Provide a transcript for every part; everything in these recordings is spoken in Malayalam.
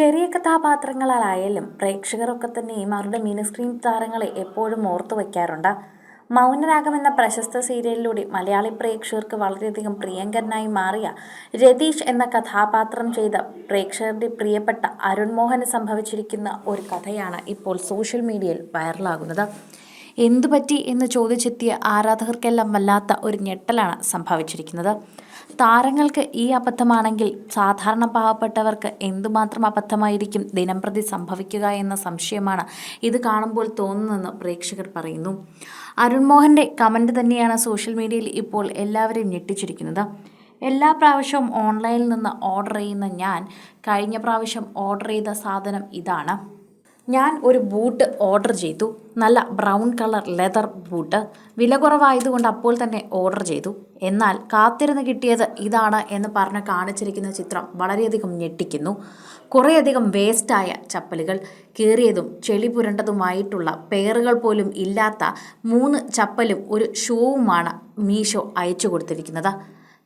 ചെറിയ കഥാപാത്രങ്ങളായാലും പ്രേക്ഷകരൊക്കെ തന്നെയും അവരുടെ മിനി സ്ക്രീൻ താരങ്ങളെ എപ്പോഴും ഓർത്തു വയ്ക്കാറുണ്ട്. മൗനരാഗം എന്ന പ്രശസ്ത സീരിയലിലൂടെ മലയാളി പ്രേക്ഷകർക്ക് വളരെയധികം പ്രിയങ്കരനായി മാറിയ രതീഷ് എന്ന കഥാപാത്രം ചെയ്ത പ്രേക്ഷകരുടെ പ്രിയപ്പെട്ട അരുൺ മോഹന് സംഭവിച്ചിരിക്കുന്ന ഒരു കഥയാണ് ഇപ്പോൾ സോഷ്യൽ മീഡിയയിൽ വൈറലാകുന്നത്. എന്തു പറ്റി എന്ന് ചോദിച്ചെത്തിയ ആരാധകർക്കെല്ലാം വല്ലാത്ത ഒരു ഞെട്ടലാണ് സംഭവിച്ചിരിക്കുന്നത്. താരങ്ങൾക്ക് ഈ അബദ്ധമാണെങ്കിൽ സാധാരണ പാവപ്പെട്ടവർക്ക് എന്തുമാത്രം അബദ്ധമായിരിക്കും ദിനംപ്രതി സംഭവിക്കുക എന്ന സംശയമാണ് ഇത് കാണുമ്പോൾ തോന്നുന്നതെന്ന് പ്രേക്ഷകർ പറയുന്നു. അരുൺ മോഹന്റെ കമന്റ് തന്നെയാണ് സോഷ്യൽ മീഡിയയിൽ ഇപ്പോൾ എല്ലാവരെയും ഞെട്ടിച്ചിരിക്കുന്നത്. എല്ലാ പ്രാവശ്യവും ഓൺലൈനിൽ നിന്ന് ഓർഡർ ചെയ്യുന്ന ഞാൻ കഴിഞ്ഞ പ്രാവശ്യം ഓർഡർ ചെയ്ത സാധനം ഇതാണ്. ഞാൻ ഒരു ബൂട്ട് ഓർഡർ ചെയ്തു. നല്ല ബ്രൗൺ കളർ ലെതർ ബൂട്ട്. വില കുറവായതുകൊണ്ട് അപ്പോൾ തന്നെ ഓർഡർ ചെയ്തു. എന്നാൽ കാത്തിരുന്ന് കിട്ടിയത് ഇതാണ് എന്ന് പറഞ്ഞ് കാണിച്ചിരിക്കുന്ന ചിത്രം വളരെയധികം ഞെട്ടിക്കുന്നു. കുറേയധികം വേസ്റ്റായ ചപ്പലുകൾ കീറിയതും ചെളി പുരണ്ടതുമായിട്ടുള്ള പേറുകൾ പോലും ഇല്ലാത്ത മൂന്ന് ചപ്പലും ഒരു ഷൂവുമാണ് മീഷോ അയച്ചു കൊടുത്തിരിക്കുന്നത്.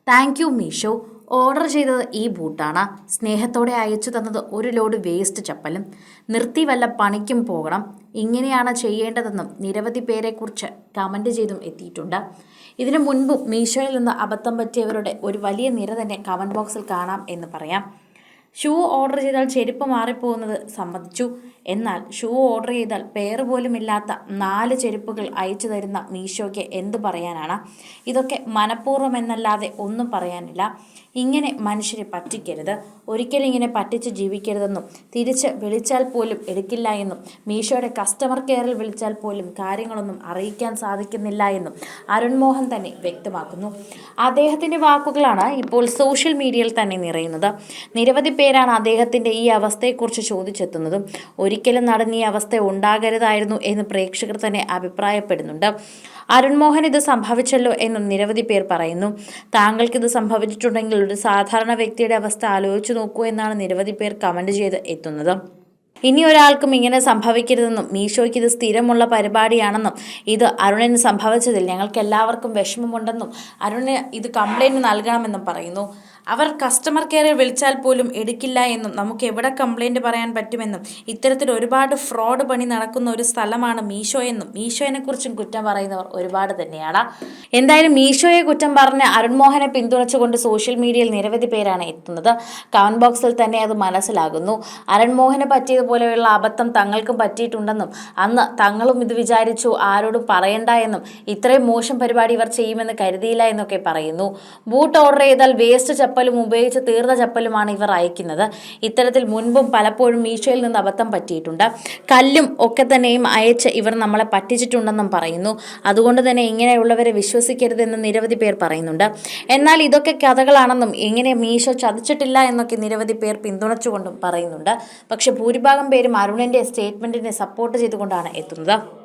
Thank you Meesho. ഓർഡർ ചെയ്തത് ഈ ബൂട്ടാണ്. സ്നേഹത്തോടെ അയച്ചു തന്നത് ഒരു ലോഡ് വേസ്റ്റ് ചപ്പലും. നിർത്തി വല്ല പണിക്കും പോകണം. ഇങ്ങനെയാണ് ചെയ്യേണ്ടതെന്നും നിരവധി പേരെക്കുറിച്ച് കമന്റ് ചെയ്തും എത്തിയിട്ടുണ്ട്. ഇതിനു മുൻപും മീഷോയിൽ നിന്ന് അബദ്ധം പറ്റിയവരുടെ ഒരു വലിയ നിര തന്നെ കമന്റ് ബോക്സിൽ കാണാം എന്ന് പറയാം. ഷൂ ഓർഡർ ചെയ്താൽ ചെരുപ്പ് മാറിപ്പോകുന്നത് സമ്മതിച്ചു. എന്നാൽ ഷൂ ഓർഡർ ചെയ്താൽ പേര് പോലുമില്ലാത്ത നാല് ചെരുപ്പുകൾ അയച്ചു തരുന്ന മീഷോയ്ക്ക് എന്ത് പറയാനാണ്? ഇതൊക്കെ മനഃപൂർവം എന്നല്ലാതെ ഒന്നും പറയാനില്ല. ഇങ്ങനെ മനുഷ്യരെ പറ്റിക്കരുത്. ഒരിക്കലും ഇങ്ങനെ പറ്റിച്ച് ജീവിക്കരുതെന്നും തിരിച്ച് വിളിച്ചാൽ പോലും എടുക്കില്ല എന്നും മീഷോയുടെ കസ്റ്റമർ കെയറിൽ വിളിച്ചാൽ പോലും കാര്യങ്ങളൊന്നും അറിയിക്കാൻ സാധിക്കുന്നില്ല എന്നും അരുൺമോഹൻ തന്നെ വ്യക്തമാക്കുന്നു. അദ്ദേഹത്തിന്റെ വാക്കുകളാണ് ഇപ്പോൾ സോഷ്യൽ മീഡിയയിൽ തന്നെ നിറയുന്നത്. നിരവധി പേരാണ് അദ്ദേഹത്തിന്റെ ഈ അവസ്ഥയെക്കുറിച്ച് ചോദിച്ചെത്തുന്നതും ഒരിക്കലും നടന്ന അവസ്ഥ ഉണ്ടാകരുതായിരുന്നു എന്ന് പ്രേക്ഷകർ തന്നെ അഭിപ്രായപ്പെടുന്നുണ്ട്. അരുൺമോഹൻ ഇത് സംഭവിച്ചല്ലോ എന്ന് നിരവധി പേർ പറയുന്നു. താങ്കൾക്ക് ഇത് സംഭവിച്ചിട്ടുണ്ടെങ്കിൽ ഒരു സാധാരണ വ്യക്തിയുടെ അവസ്ഥ ആലോചിച്ചു നോക്കൂ എന്നാണ് നിരവധി പേർ കമന്റ് ചെയ്ത് എത്തുന്നത്. ഇനി ഒരാൾക്കും ഇങ്ങനെ സംഭവിക്കരുതെന്നും മീഷോയ്ക്ക് ഇത് സ്ഥിരമുള്ള പരിപാടിയാണെന്നും ഇത് അരുണിന് സംഭവിച്ചതിൽ ഞങ്ങൾക്ക് എല്ലാവർക്കും വിഷമമുണ്ടെന്നും അരുണിന് ഇത് കംപ്ലൈന്റ് നൽകണമെന്നും പറയുന്നു. അവർ കസ്റ്റമർ കെയറിൽ വിളിച്ചാൽ പോലും എടുക്കില്ല എന്നും നമുക്ക് എവിടെ കംപ്ലൈന്റ് പറയാൻ പറ്റുമെന്നും ഇത്തരത്തിൽ ഒരുപാട് ഫ്രോഡ് പണി നടക്കുന്ന ഒരു സ്ഥലമാണ് മീഷോ എന്നും മീഷോയെക്കുറിച്ചും കുറ്റം പറയുന്നവർ ഒരുപാട് തന്നെയാണ്. എന്തായാലും മീഷോയെ കുറ്റം പറഞ്ഞ് അരുൺമോഹനെ പിന്തുണച്ചുകൊണ്ട് സോഷ്യൽ മീഡിയയിൽ നിരവധി പേരാണ് എത്തുന്നത്. കമന്റ് ബോക്സിൽ തന്നെ അത് മനസ്സിലാകുന്നു. അരുൺമോഹന് പറ്റിയതുപോലെയുള്ള അബദ്ധം തങ്ങൾക്കും പറ്റിയിട്ടുണ്ടെന്നും അന്ന് തങ്ങളും ഇത് വിചാരിച്ചു ആരോടും പറയണ്ട എന്നും ഇത്രയും മോശം പരിപാടി ഇവർ ചെയ്യുമെന്ന് കരുതിയില്ല എന്നൊക്കെ പറയുന്നു. ബൂട്ട് ഓർഡർ ചെയ്താൽ വേസ്റ്റ് ചപ്പലും ഉപയോഗിച്ച് തീർന്ന ചപ്പലുമാണ് ഇവർ അയക്കുന്നത്. ഇത്തരത്തിൽ മുൻപും പലപ്പോഴും മീഷോയിൽ നിന്ന് അബദ്ധം പറ്റിയിട്ടുണ്ട്. കല്ലും ഒക്കെ തന്നെയും അയച്ച് ഇവർ നമ്മളെ പറ്റിച്ചിട്ടുണ്ടെന്നും പറയുന്നു. അതുകൊണ്ട് തന്നെ ഇങ്ങനെയുള്ളവരെ വിശ്വസിക്കരുതെന്ന് നിരവധി പേർ പറയുന്നുണ്ട്. എന്നാൽ ഇതൊക്കെ കഥകളാണെന്നും ഇങ്ങനെ മീശോ ചതിച്ചിട്ടില്ല എന്നൊക്കെ നിരവധി പേർ പിന്തുണച്ചുകൊണ്ടും പറയുന്നുണ്ട്. പക്ഷെ ഭൂരിഭാഗം പേരും അരുണിന്റെ സ്റ്റേറ്റ്മെന്റിനെ സപ്പോർട്ട് ചെയ്തുകൊണ്ടാണ് എത്തുന്നത്.